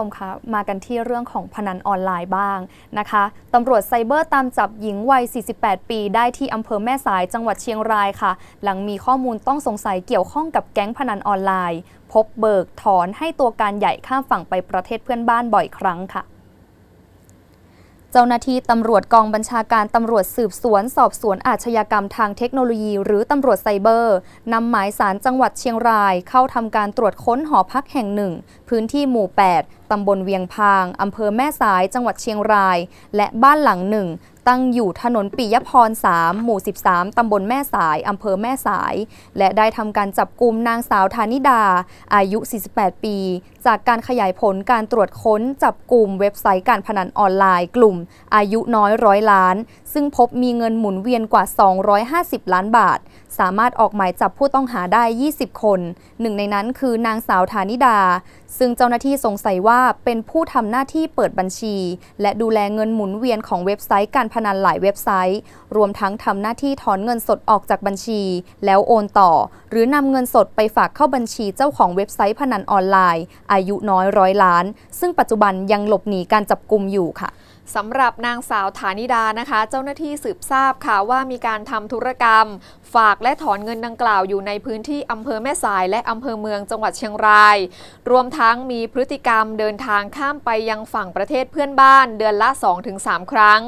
ชมคะมากันที่เรื่องของพนันออนไลน์บ้างนะคะตำรวจไซเบอร์ตามจับหญิงวัย 48 ปีได้ที่อำเภอแม่สายจังหวัดเชียงรายค่ะ หลังมีข้อมูลต้องสงสัยเกี่ยวข้องกับแก๊งพนันออนไลน์ พบเบิกถอนให้ตัวการใหญ่ข้ามฝั่งไปประเทศเพื่อนบ้านบ่อยครั้งค่ะเจ้าหน้าที่ตำรวจกองบัญชาการตำรวจสืบสวน สอบสวนอาชญากรรมทางเทคโนโลยี หรือตำรวจไซเบอร์นำหมายสารจังหวัดเชียงราย เข้าทำการตรวจค้นหอพักแห่งหนึ่ง พื้นที่หมู่ 8 ตำบลเวียงพาง อำเภอแม่สาย จังหวัดเชียงราย และบ้านหลังหนึ่ง ตั้งอยู่ถนนปิยพร 3 หมู่ 13 ตำบลแม่สาย อำเภอแม่สาย และได้ทำการจับกลุ่มนางสาวธานิดา อายุ 48 ปี จากการขยายผลการตรวจค้นจับกลุ่มเว็บไซต์การพนันออนไลน์ กลุ่ม อายุน้อยร้อยล้าน ซึ่งพบมีเงินหมุนเวียนกว่า 250 ล้านบาท สามารถออกหมายจับผู้ต้องหาได้ 20 คน หนึ่งในนั้นคือนางสาวธานิดา ซึ่งเจ้าหน้าที่สงสัยว่าเป็นผู้ทำหน้าที่เปิดบัญชี และดูแลเงินหมุนเวียนของเว็บไซต์การพนันหลายเว็บไซต์ รวมทั้งทำหน้าที่ถอนเงินสดออกจากบัญชี แล้วโอนต่อ หรือนำเงินสดไปฝากเข้าบัญชีเจ้าของเว็บไซต์พนันออนไลน์ อายุน้อยร้อยล้าน ซึ่งปัจจุบันยังหลบหนีการจับกลุ่มอยู่ค่ะสำหรับนางสาวฐานิดานะคะ เจ้าหน้าที่สืบทราบค่ะว่ามีการทำธุรกรรม ฝากและถอนเงินดังกล่าวอยู่ในพื้นที่อำเภอแม่สาย และอำเภอเมืองจังหวัดเชียงราย รวมทั้งมีพฤติกรรมเดินทางข้ามไปยังฝั่งประเทศเพื่อนบ้านเดือนละ 2-3 ครั้ง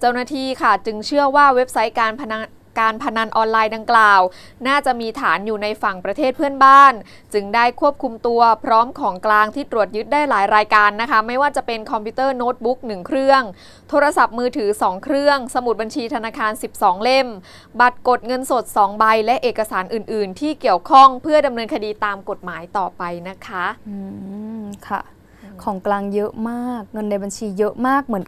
เจ้าหน้าที่ค่ะจึงเชื่อว่าเว็บไซต์การพนันการพนันออนไลน์ดังกล่าว น่าจะมีฐานอยู่ในฝั่งประเทศเพื่อนบ้าน จึงได้ควบคุมตัวพร้อมของกลางที่ตรวจยึดได้หลายรายการนะคะ ไม่ว่าจะเป็นคอมพิวเตอร์โน้ตบุ๊ก1เครื่อง โทรศัพท์มือถือ 2 เครื่อง สมุดบัญชีธนาคาร 12 เล่ม บัตรกดเงินสด 2 ใบ และเอกสารอื่น ๆ ที่เกี่ยวข้องเพื่อดำเนินคดีตามกฎหมายต่อไปนะคะ อืม ค่ะ ของกลางเยอะมาก เงินในบัญชีเยอะมากเหมือน